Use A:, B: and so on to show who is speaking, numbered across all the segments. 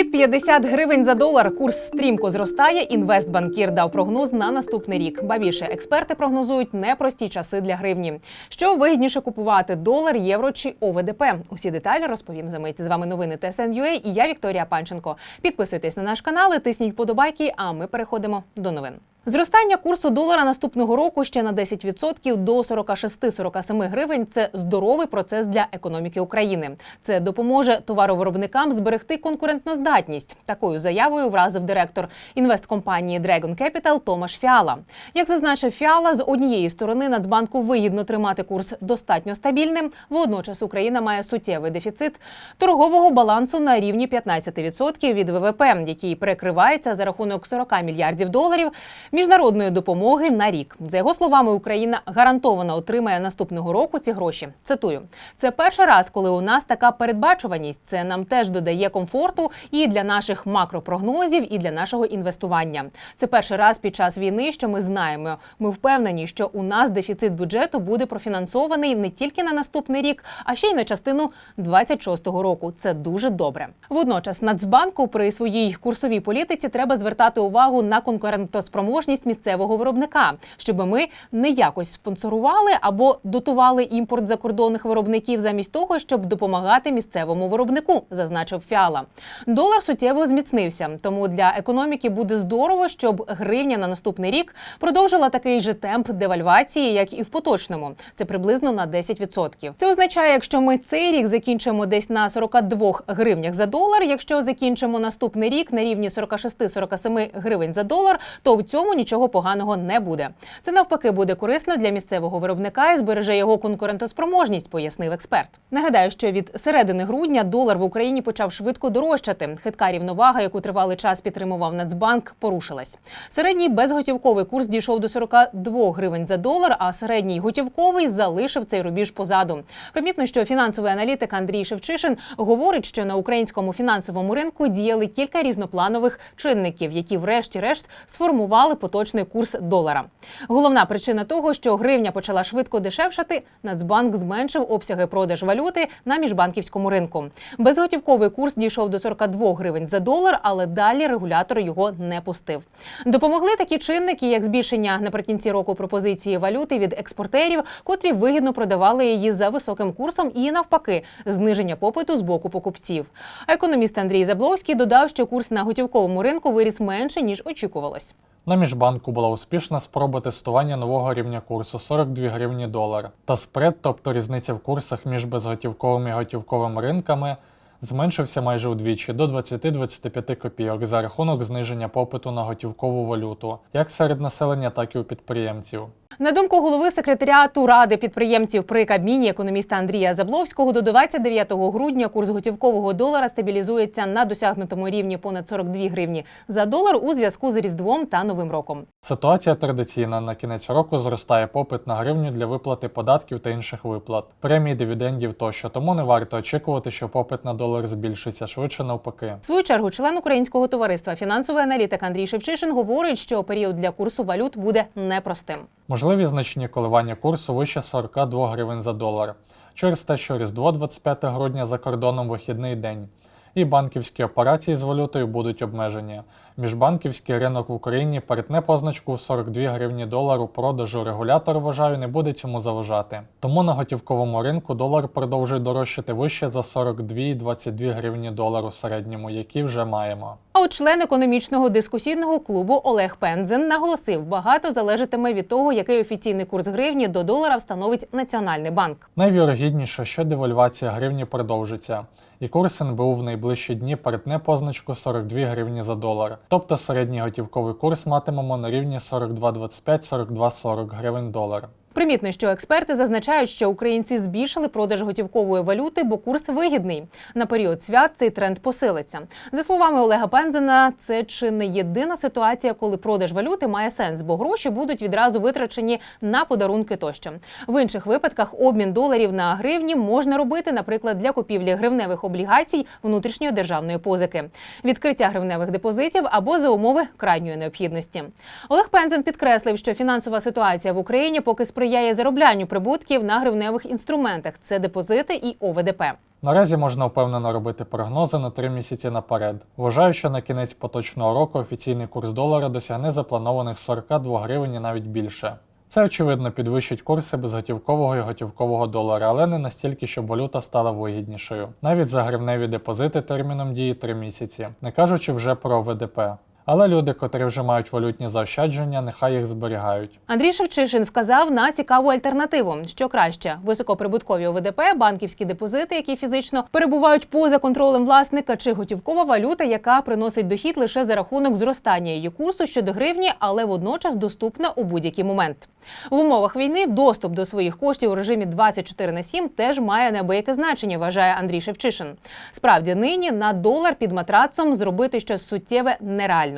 A: Під 50 гривень за долар курс стрімко зростає. Інвестбанкір дав прогноз на наступний рік. Ба більше експерти прогнозують непрості часи для гривні. Що вигідніше купувати долар, євро чи ОВДП? Усі деталі розповім за мить. З вами новини ТСН.UA і я Вікторія Панченко. Підписуйтесь на наш канал, тисніть подобайки. А ми переходимо до новин. Зростання курсу долара наступного року ще на 10% до 46-47 гривень. Це здоровий процес для економіки України. Це допоможе товаровиробникам зберегти конкурентноздатність. Такою заявою вразив директор інвесткомпанії Dragon Capital Томаш Фіала. Як зазначив Фіала, з однієї сторони Нацбанку вигідно тримати курс достатньо стабільним. Водночас Україна має суттєвий дефіцит торгового балансу на рівні 15% від ВВП, який перекривається за рахунок 40 мільярдів доларів міжнародної допомоги на рік. За його словами, Україна гарантовано отримає наступного року ці гроші. Цитую: це перший раз, коли у нас така передбачуваність. Це нам теж додає комфорту і для наших макропрогнозів, і для нашого інвестування. Це перший раз під час війни, що ми знаємо. Ми впевнені, що у нас дефіцит бюджету буде профінансований не тільки на наступний рік, а ще й на частину 26-го року. Це дуже добре. Водночас Нацбанку при своїй курсовій політиці треба звертати увагу на конкурентоспроможність місцевого виробника, щоб ми не якось спонсорували або дотували імпорт закордонних виробників замість того, щоб допомагати місцевому виробнику, зазначив Фіала. Долар суттєво зміцнився, тому для економіки буде здорово, щоб гривня на наступний рік продовжила такий же темп девальвації, як і в поточному. Це приблизно на 10%. Це означає, якщо ми цей рік закінчимо десь на 42 гривнях за долар. Якщо закінчимо наступний рік на рівні 46-47 гривень за долар, то в цьому нічого поганого не буде. Це навпаки буде корисно для місцевого виробника і збереже його конкурентоспроможність, пояснив експерт. Нагадаю, що від середини грудня долар в Україні почав швидко дорожчати. Хитка рівновага, яку тривалий час підтримував Нацбанк, порушилась. Середній безготівковий курс дійшов до 42 гривень за долар, а середній готівковий залишив цей рубіж позаду. Примітно, що фінансовий аналітик Андрій Шевчишин говорить, що на українському фінансовому ринку діяли кілька різнопланових чинників, які, врешті-решт, сформували поточний курс долара. Головна причина того, що гривня почала швидко дешевшати, Нацбанк зменшив обсяги продаж валюти на міжбанківському ринку. Безготівковий курс дійшов до 42 гривень за долар, але далі регулятор його не пустив. Допомогли такі чинники, як збільшення наприкінці року пропозиції валюти від експортерів, котрі вигідно продавали її за високим курсом, і навпаки, зниження попиту з боку покупців. Економіст Андрій Забловський додав, що курс на готівковому ринку виріс менше ніж очікувалось.
B: На міжбанку була успішна спроба тестування нового рівня курсу 42 гривні долар. Та спред, тобто різниця в курсах між безготівковим і готівковим ринками, зменшився майже удвічі до 20-25 копійок за рахунок зниження попиту на готівкову валюту, як серед населення, так і у підприємців.
A: На думку голови секретаріату ради підприємців при Кабміні економіста Андрія Забловського, до 29 грудня курс готівкового долара стабілізується на досягнутому рівні понад 42 гривні за долар у зв'язку з Різдвом та Новим роком.
B: Ситуація традиційна на кінець року зростає попит на гривню для виплати податків та інших виплат, премій, дивідендів тощо. Тому не варто очікувати, що попит на долар збільшиться швидше навпаки.
A: В свою чергу, член українського товариства фінансовий аналітик Андрій Шевчишин говорить, що період для курсу валют буде непростим.
B: Можливі значні коливання курсу вище 42 гривень за долар через те, що Різдво 25 грудня за кордоном вихідний день. І банківські операції з валютою будуть обмежені. Міжбанківський ринок в Україні перетне позначку в 42 гривні долару продажу. Регулятор, вважаю, не буде цьому заважати. Тому на готівковому ринку долар продовжує дорожчати вище за 42-22 гривні долару середньому, які вже маємо.
A: А от член економічного дискусійного клубу Олег Пензен наголосив, багато залежатиме від того, який офіційний курс гривні до долара встановить Національний банк.
B: Найвірогідніше, що девальвація гривні продовжиться, і курс НБУ в найближчі дні перетне позначку 42 гривні за долар. Тобто середній готівковий курс матимемо на рівні 42,25-42,40 гривень долар.
A: Примітно, що експерти зазначають, що українці збільшили продаж готівкової валюти, бо курс вигідний. На період свят цей тренд посилиться. За словами Олега Пензена, це чи не єдина ситуація, коли продаж валюти має сенс, бо гроші будуть відразу витрачені на подарунки тощо. В інших випадках обмін доларів на гривні можна робити, наприклад, для купівлі гривневих облігацій внутрішньої державної позики, відкриття гривневих депозитів або за умови крайньої необхідності. Олег Пензен підкреслив, що фінансова ситуація в Україні поки сприяє зароблянню прибутків на гривневих інструментах. Це депозити і ОВДП.
B: Наразі можна впевнено робити прогнози на 3 місяці наперед. Вважаю, що на кінець поточного року офіційний курс долара досягне запланованих 42 гривень і навіть більше. Це очевидно підвищить курси безготівкового і готівкового долара, але не настільки, щоб валюта стала вигіднішою. Навіть за гривневі депозити терміном дії 3 місяці, не кажучи вже про ВДП. Але люди, котрі вже мають валютні заощадження, нехай їх зберігають.
A: Андрій Шевчишин вказав на цікаву альтернативу. Що краще високоприбуткові ОВДП, банківські депозити, які фізично перебувають поза контролем власника, чи готівкова валюта, яка приносить дохід лише за рахунок зростання її курсу щодо гривні, але водночас доступна у будь-який момент. В умовах війни доступ до своїх коштів у режимі 24 на 7 теж має неабияке значення, вважає Андрій Шевчишин. Справді нині на долар під матрацом зробити щось суттєве нереально.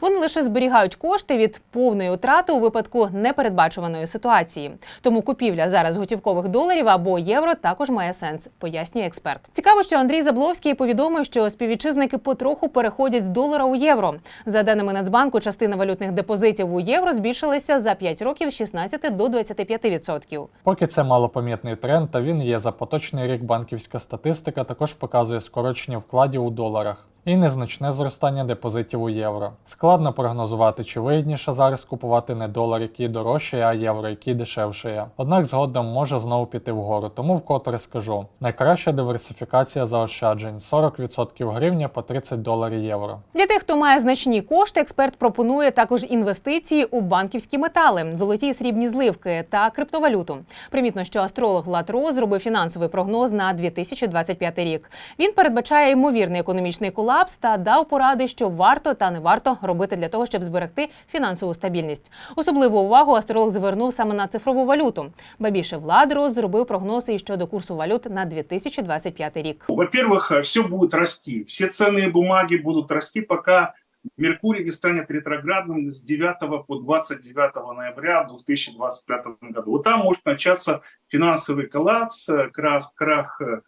A: Вони лише зберігають кошти від повної утрати у випадку непередбачуваної ситуації. Тому купівля зараз готівкових доларів або євро також має сенс, пояснює експерт. Цікаво, що Андрій Забловський повідомив, що співвітчизники потроху переходять з долара у євро. За даними Нацбанку, частина валютних депозитів у євро збільшилася за 5 років з 16 до 25%.
B: Поки це малопомітний тренд, та він є за поточний рік банківська статистика також показує скорочення вкладів у доларах і незначне зростання депозитів у євро. Складно прогнозувати, чи вигідніше зараз купувати не долар, який дорожчає, а євро, який дешевшає. Однак згодом може знову піти вгору, тому вкотре скажу: найкраща диверсифікація заощаджень 40% гривня по 30 доларів євро.
A: Для тих, хто має значні кошти, експерт пропонує також інвестиції у банківські метали, золоті і срібні зливки та криптовалюту. Примітно, що астролог Влад Роз зробив фінансовий прогноз на 2025 рік. Він передбачає ймовірний економічний колапс та дав поради, що варто та не варто робити для того, щоб зберегти фінансову стабільність. Особливу увагу астролог звернув саме на цифрову валюту. Ба більше Влад Роз зробив прогнози і щодо курсу валют на 2025 рік.
C: Во-первых, все будет расти. Все ценные бумаги будут расти, пока Меркурий не станет ретроградным с 9 по 29 ноября 2025 году. Вот там может начаться финансовый коллапс, э, крах, крах э,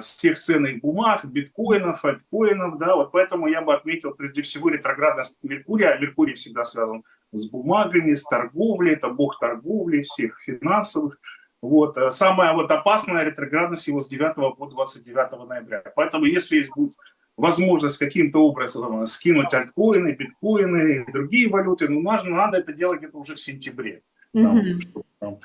C: всех ценных бумаг, биткоинов, альткоинов. Да, вот поэтому я бы отметил прежде всего ретроградность Меркурия. А Меркурий всегда связан с бумагами, с торговлей, это бог торговли, всех финансовых. Вот. э, Самая вот опасная ретроградность его с 9 по 29 ноября. Поэтому если есть будет возможность каким-то образом скинуть альткоины, биткоины и другие валюты, ну, надо, надо это делать где-то уже в сентябре. Там, чтобы там.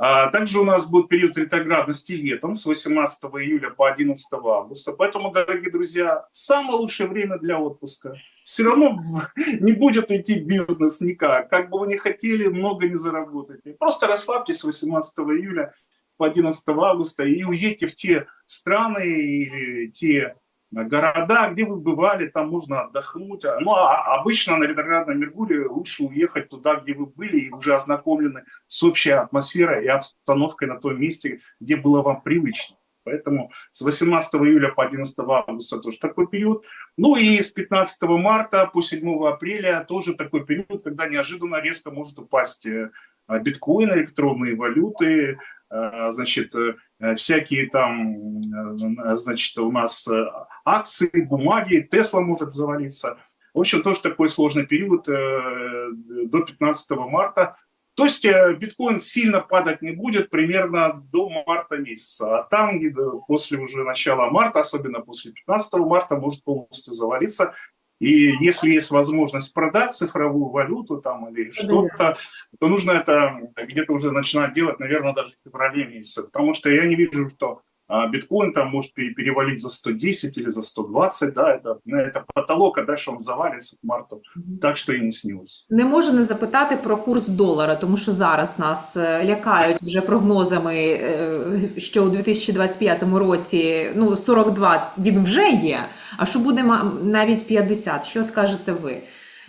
C: А также у нас будет период ретроградности летом с 18 июля по 11 августа. Поэтому, дорогие друзья, самое лучшее время для отпуска. Все равно не будет идти бизнес никак. Как бы вы ни хотели, много не заработаете. Просто расслабьтесь с 18 июля по 11 августа и уедьте в те страны или те города, где вы бывали, там можно отдохнуть. А, Ну, а обычно на ретроградном Меркурии лучше уехать туда, где вы были и уже ознакомлены с общей атмосферой и обстановкой на том месте, где было вам привычно. Поэтому с 18 июля по 11 августа тоже такой период. Ну и с 15 марта по 7 апреля тоже такой период, когда неожиданно резко может упасть э, биткоин, электронные валюты, э, значит, э, всякие там, э, значит, у нас э, акции, бумаги, Тесла может завалиться. В общем, тоже такой сложный период э, до 15 марта. То есть э, биткоин сильно падать не будет примерно до марта месяца. А там после уже начала марта, особенно после 15 марта, может полностью завалиться. И если есть возможность продать цифровую валюту там или что-то, то нужно это где-то уже начинать делать, наверное, даже в феврале месяце. Потому что я не вижу, что биткоин там может пере- перевалить за 110 или за 120, да, это, ну, это потолок, а дальше он завалится к марту. Так что и не снилось.
D: Не можу не запитати про курс долара, тому що зараз нас е, лякають вже прогнозами, е, що у 2025 році ну 42 він вже є. А що буде навіть 50? Що скажете ви?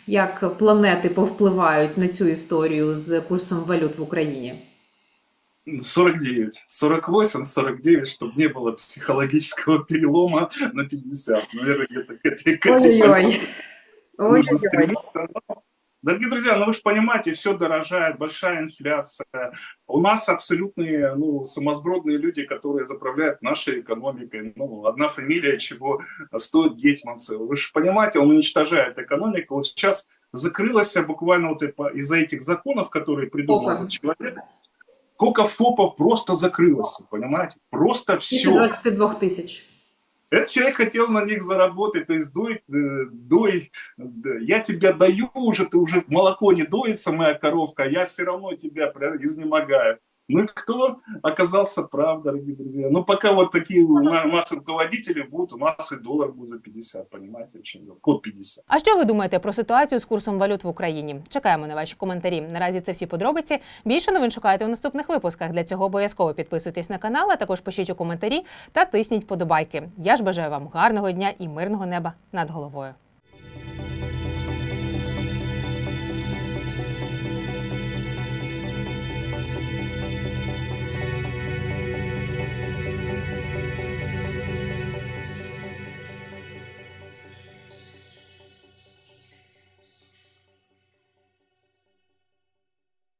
D: Як планети повпливають на цю історію з курсом валют в Україні?
C: 49, 48, 49, чтобы не было психологического перелома на 50. Наверное, где-то к этой, к этой
D: Ой-ой-ой.
C: нужно
D: Ой-ой-ой.
C: стремиться. Дорогие друзья, ну вы же понимаете, все дорожает, большая инфляция. У нас абсолютные, ну, сумасбродные люди, которые заправляют нашей экономикой. Ну, одна фамилия, чего стоит Гетманцев. Вы же понимаете, он уничтожает экономику. Вот сейчас закрылась буквально вот из-за этих законов, которые придумал
D: Опа.
C: этот человек, сколько ФОПов просто закрылось, понимаете? Просто все.
D: 22 тисяч.
C: Этот человек хотел на них заработать, то есть дой, э, дой, д- я тебя даю уже, ты уже молоко не доится, моя коровка, я все равно тебя изнемогаю. Ну и кто оказался прав, дорогие друзья? Ну пока вот такие ма- массы руководителей будут, у нас и доллар будет за 50, понимаете, очень под 50.
A: А що ви думаєте про ситуацію з курсом валют в Україні? Чекаємо на ваші коментарі. Наразі це всі подробиці. Більше новин шукайте у наступних випусках. Для цього обов'язково підписуйтесь на канал, а також пишіть у коментарі та тисніть подобайки. Я ж бажаю вам гарного дня і мирного неба над головою.